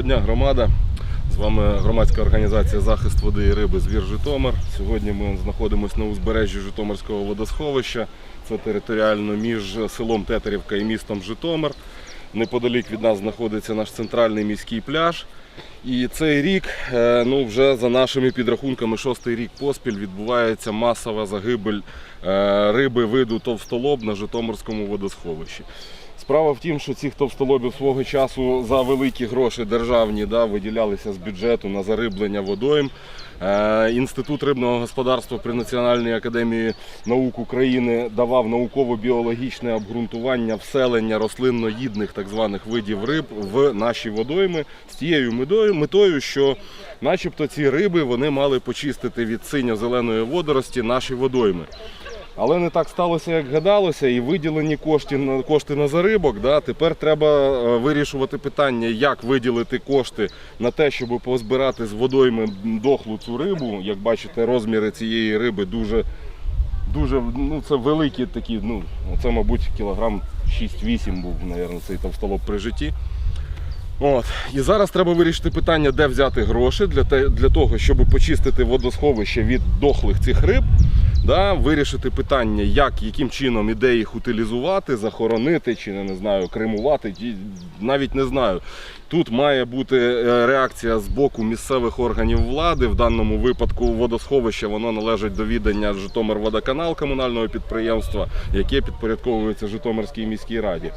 Доброго дня, громада. З вами громадська організація захист води і риби Звір Житомир. Сьогодні ми знаходимося на узбережжі Житомирського водосховища. Це територіально між селом Тетерівка і містом Житомир. Неподалік від нас знаходиться наш центральний міський пляж. І цей рік, е, ну вже за нашими підрахунками, шостий рік поспіль відбувається масова загибель е, риби виду товстолоб на Житомирському водосховищі. Справа в тім, що ці товстолобів свого часу за великі гроші державні да, виділялися з бюджету на зариблення водойм. Е, Інститут рибного господарства при Національній академії наук України давав науково-біологічне обґрунтування вселення рослинноїдних так званих видів риб в наші водойми з тією метою, що начебто ці риби вони мали почистити від синьо-зеленої водорості наші водойми. Але не так сталося, як гадалося, і виділені кошти на кошти на зарибок. Да, тепер треба е, вирішувати питання, як виділити кошти на те, щоб позбирати з водойми дохлу цю рибу. Як бачите, розміри цієї риби дуже, дуже ну, це великі такі. Ну, це, мабуть, кілограм 6-8 був, мабуть, цей товстолоб при житті. От. І зараз треба вирішити питання, де взяти гроші для, те, для того, щоб почистити водосховище від дохлих цих риб. Да, вирішити питання, як, яким чином і де їх утилізувати, захоронити чи не знаю, кремувати, навіть не знаю. Тут має бути е, реакція з боку місцевих органів влади. В даному випадку водосховище воно належить до віддання Житомирводоканал комунального підприємства, яке підпорядковується Житомирській міській раді.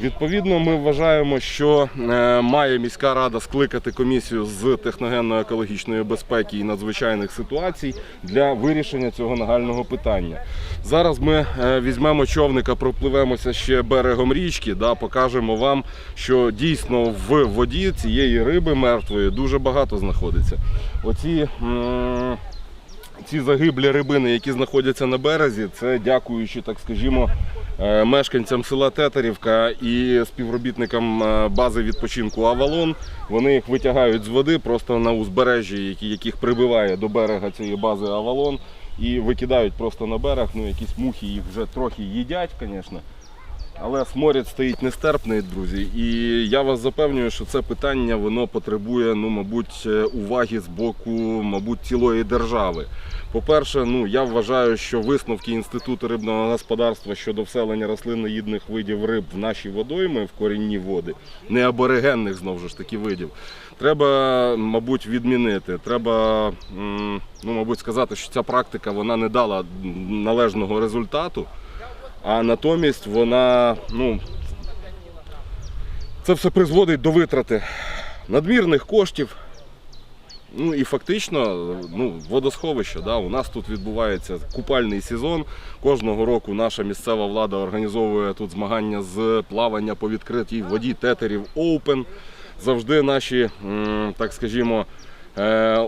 Відповідно, ми вважаємо, що е, має міська рада скликати комісію з техногенно-екологічної безпеки і надзвичайних ситуацій для вирішення цього нагального питання. Зараз ми е, візьмемо човника, пропливемося ще берегом річки, да, покажемо вам, що дійсно в воді цієї риби мертвої дуже багато знаходиться. Оці ці загиблі рибини, які знаходяться на березі, це дякуючи, так скажімо, е, мешканцям села Тетерівка і співробітникам е, бази відпочинку Авалон. Вони їх витягають з води просто на узбережжі, яких прибиває до берега цієї бази Авалон, і викидають просто на берег. Ну, якісь мухи їх вже трохи їдять, звісно. Але сморід стоїть нестерпний, друзі. І я вас запевнюю, що це питання воно потребує, ну, мабуть, е, уваги з боку, мабуть, цілої держави. По-перше, ну я вважаю, що висновки Інституту рибного господарства щодо вселення рослинноїдних видів риб в наші водойми в корінні води, не аборигенних знову ж таки видів, треба, мабуть, відмінити. Треба, ну, мабуть, сказати, що ця практика вона не дала належного результату. А натомість вона, ну, це все призводить до витрати надмірних коштів. Ну і фактично, ну, водосховище, да, у нас тут відбувається купальний сезон. Кожного року наша місцева влада організовує тут змагання з плавання по відкритій воді тетерів Open. Завжди наші, так скажімо,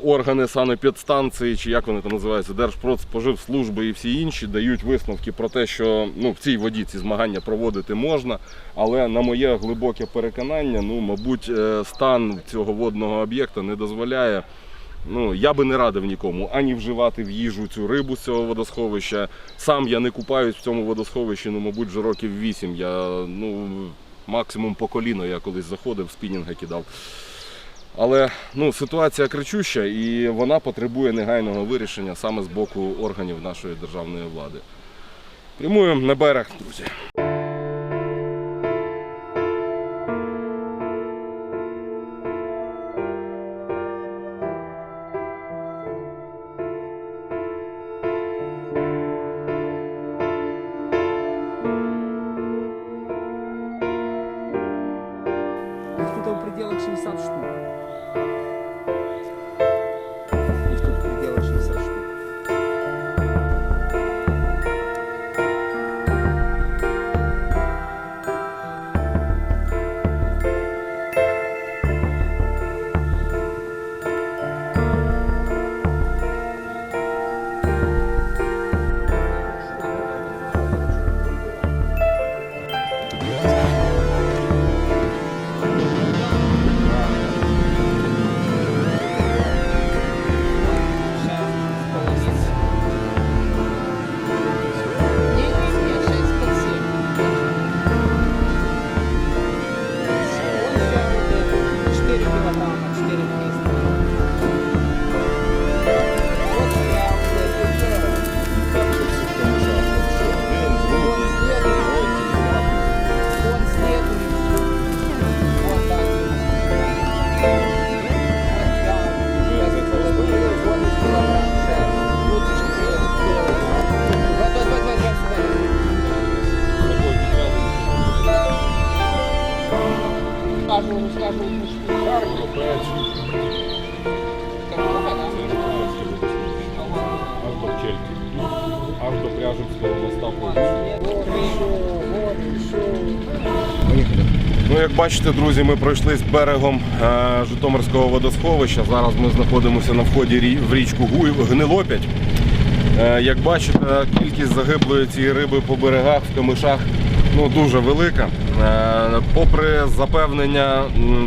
органи санепідстанції, чи як вони там називаються, Держпродспоживслужби і всі інші дають висновки про те, що ну, в цій воді ці змагання проводити можна. Але на моє глибоке переконання, ну, мабуть, е, стан цього водного об'єкта не дозволяє. Ну, я би не радив нікому ані вживати в їжу цю рибу з цього водосховища. Сам я не купаюсь в цьому водосховищі, ну, мабуть, вже років вісім. Я ну, максимум по коліно я колись заходив, спінінга кидав. Але ну, ситуація кричуща і вона потребує негайного вирішення саме з боку органів нашої державної влади. Прямуємо на берег, друзі. Аж до Пряжівського моста. Ну, як бачите, друзі, ми пройшлись берегом е, Житомирського водосховища. Зараз ми знаходимося на вході в річку Гнилопять. Е, як бачите, кількість загиблої цієї риби по берегах в камишах ну, дуже велика. Е, попри запевнення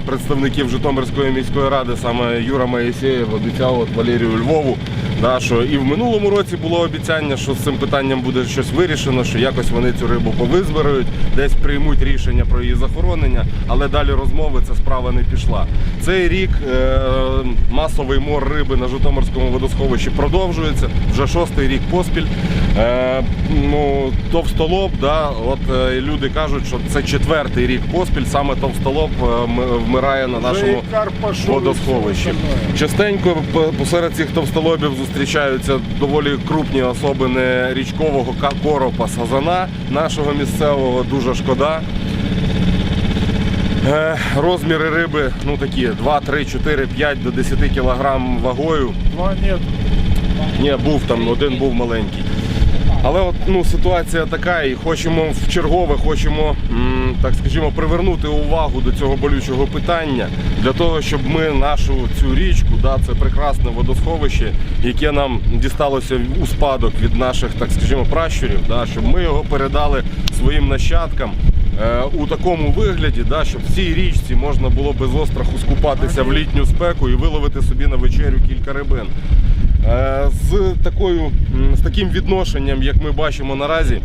представників Житомирської міської ради, саме Юра Маєсєєв обіцяв Валерію Львову, да, що і в минулому році було обіцяння, що з цим питанням буде щось вирішено, що якось вони цю рибу повизбирають, десь приймуть рішення про її захоронення, але далі розмови ця справа не пішла. Цей рік е, масовий мор риби на Житомирському водосховищі продовжується вже шостий рік поспіль. Е, ну, товстолоб, да, от е, люди кажуть, що це четвертий рік поспіль, саме товстолоб е, вмирає на нашому водосховищі. Частенько посеред цих товстолобів зустрічаються доволі крупні особини річкового коропа сазана нашого місцевого. Дуже шкода. Е, Розміри риби ну такі 2, 3, 4, 5 до 10 кілограм вагою. Два ні. Ні, був там, один був маленький. Але от ну ситуація така, і хочемо в чергове, хочемо так скажімо, привернути увагу до цього болючого питання для того, щоб ми нашу цю річку, да, це прекрасне водосховище, яке нам дісталося у спадок від наших, так скажімо, пращурів, да, щоб ми його передали своїм нащадкам. е, У такому вигляді, да, щоб в цій річці можна було без остраху скупатися в літню спеку і виловити собі на вечерю кілька рибин. Е, З такою м, з таким відношенням, як ми бачимо наразі,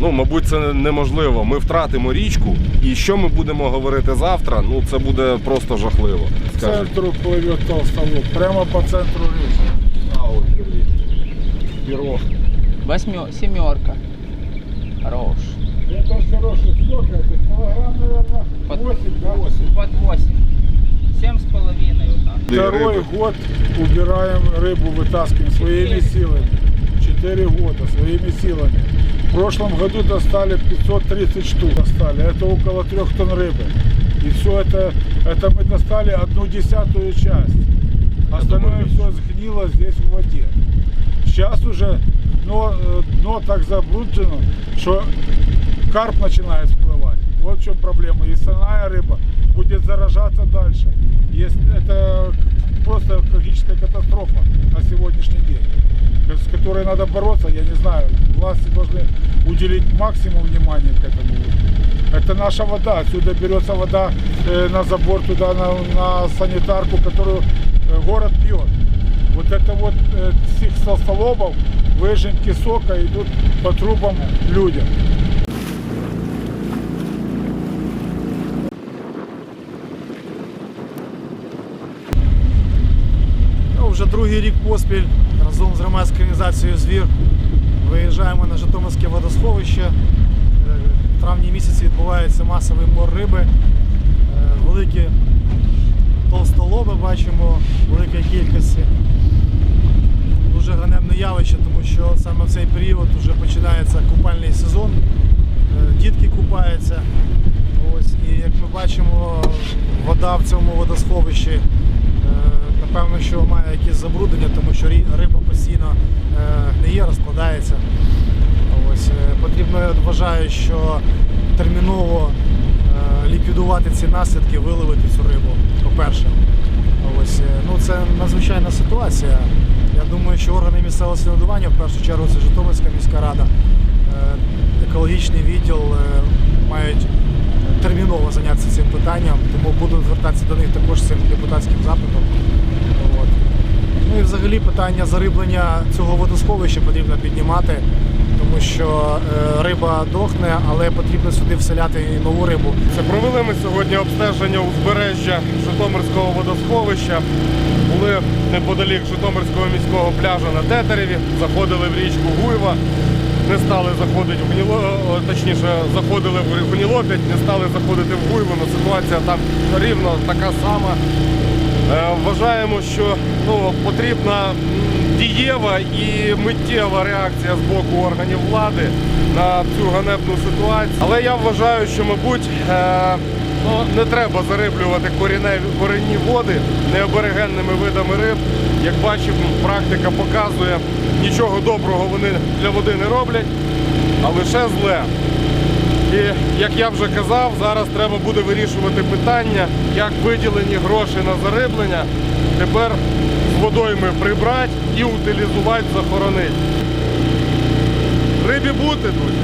ну мабуть, це неможливо. Ми втратимо річку, і що ми будемо говорити завтра? Ну це буде просто жахливо. К Скажуть. центру плывет толстолоб. Прямо по центру речи. А, ось, дивіться. Пірог. Восьмер, семерка. Хорош. Это очень хороший сок. Это килограмм, наверное, Под- 8, да? Под восемь. Семь с половиной вот так. Второй Рыбы. год убираем рыбу, вытаскиваем своими силами. Четыре года своими силами. В прошлом году достали 530 штук. Достали. Это около трех тонн рыбы. И все это, это мы достали одну десятую часть. Остальное все сгнило здесь в воде. Сейчас уже дно, дно так забруджено, что карп начинает всплывать. Вот в чем проблема. И остальная рыба будет заражаться дальше. Есть, это просто экологическая катастрофа на сегодняшний день, с которой надо бороться. Я не знаю, власти должны уделить максимум внимания к этому. Это наша вода. Отсюда берется вода э, на забор туда, на, на санитарку, которую э, город пьет. Вот это вот э, с их столбов выжимки сока идут по трубам людям. Другий рік поспіль разом з громадською організацією Звір виїжджаємо на Житомирське водосховище. Е, В травні місяці відбувається масовий мор риби. Е, Великі товстолоби бачимо, в великій кількості. Дуже ганебне явище, тому що саме в цей період вже починається купальний сезон. Е, Дітки купаються. Ось, і як ми бачимо, вода в цьому водосховищі е, напевно, що має якесь забруднення, тому що риба постійно е, гниє, розкладається. Ось, е, потрібно, я вважаю, що терміново е, ліквідувати ці наслідки, виловити цю рибу, по-перше. Ось, е, ну, це надзвичайна ситуація. Я думаю, що органи місцевого самоврядування, в першу чергу це Житомирська міська рада, е, екологічний відділ е, мають терміново зайнятися цим питанням, тому буду звертатися до них також цим депутатським запитом. Ну і взагалі питання зариблення цього водосховища потрібно піднімати. тому що е, риба дохне, але потрібно сюди вселяти і нову рибу. Це провели ми сьогодні обстеження узбережжя Житомирського водосховища. Були неподалік Житомирського міського пляжу на Тетереві, заходили в річку Гуйва, не стали заходити в гніло, точніше, заходили в гнілопять, не стали заходити в Гуйву, але ситуація там рівно така сама. Е, Вважаємо, що ну, потрібна дієва і миттєва реакція з боку органів влади на цю ганебну ситуацію. Але я вважаю, що, мабуть, е, ну, не треба зариблювати корінні води необерегенними видами риб. Як бачимо, практика показує, нічого доброго вони для води не роблять, а лише зле. І як я вже казав, зараз треба буде вирішувати питання, як виділені гроші на зариблення тепер водойми прибрати і утилізувати, захоронити. Рибі бути, друзі.